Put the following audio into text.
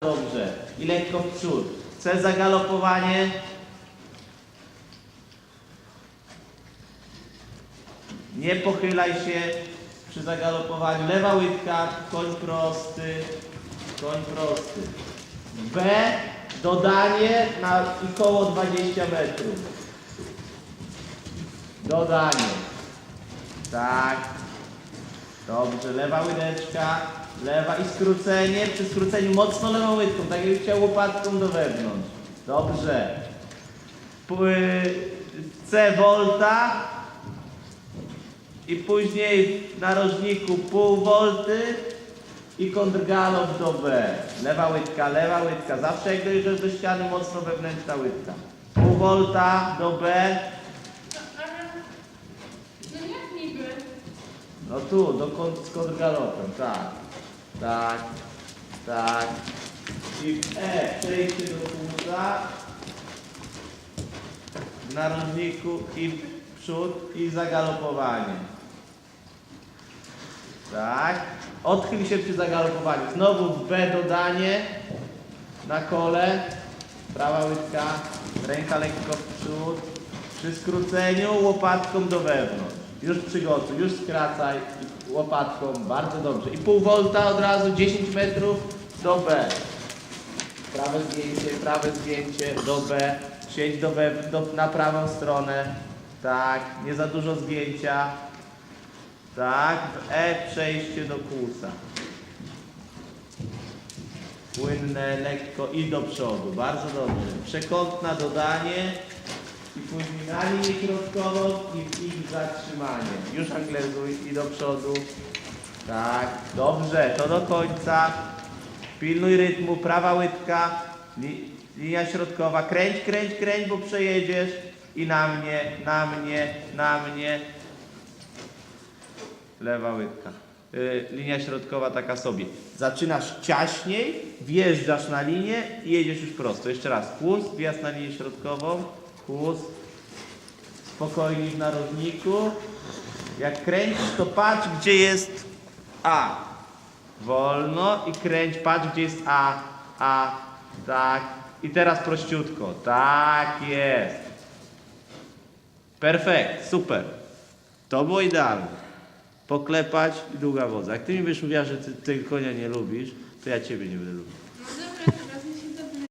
dobrze. I lekko w przód. Chcę zagalopowanie. Nie pochylaj się przy zagalopowaniu. Lewa łydka, koń prosty, koń prosty. B, dodanie na i koło 20 metrów. Dodanie. Tak. Dobrze, lewa łydeczka, lewa i skrócenie. Przy skróceniu mocno lewą łydką, tak jakbyś chciał łopatką do wewnątrz. Dobrze. C volta i później w narożniku pół volty i kontrgalop do B. Lewa łydka, lewa łydka. Zawsze jak dojdziesz do ściany, mocno wewnętrzna łydka. Pół volta do B. No jak niby? No tu, do z kontrgalopem, tak. Tak, tak. I w E przejście do płuca. W narożniku i w przód i zagalopowanie. Tak. Odchyl się przy zagalopowaniu. Znowu w B dodanie. Na kole. Prawa łydka. Ręka lekko w przód. Przy skróceniu łopatką do wewnątrz. Już przygotuj, już skracaj łopatką. Bardzo dobrze. I pół volta od razu 10 metrów do B. Prawe zgięcie, prawe zgięcie do B. Siedź do B, do, na prawą stronę. Tak, nie za dużo zgięcia. Tak, w E przejście do kłusa. Płynne, lekko i do przodu. Bardzo dobrze. Przekątna dodanie i później linię środkową i w ich zatrzymanie. Już anglezuj i do przodu. Tak, dobrze, to do końca. Pilnuj rytmu, prawa łydka, li, linia środkowa. Kręć, kręć, kręć, bo przejedziesz. I na mnie, na mnie, na mnie. Lewa łydka. Y, linia środkowa taka sobie. Zaczynasz ciaśniej, wjeżdżasz na linię i jedziesz już prosto. Jeszcze raz. Kłus, wjazd na linię środkową. Spokojnie w narożniku. Jak kręcisz, to patrz, gdzie jest A. Wolno i kręć, patrz, gdzie jest A. A. Tak. I teraz prościutko. Tak jest. Perfekt. Super. To było idealne poklepać i długa wodza. Jak ty mi będziesz mówiła, że ty tego konia nie lubisz, to ja ciebie nie będę lubił.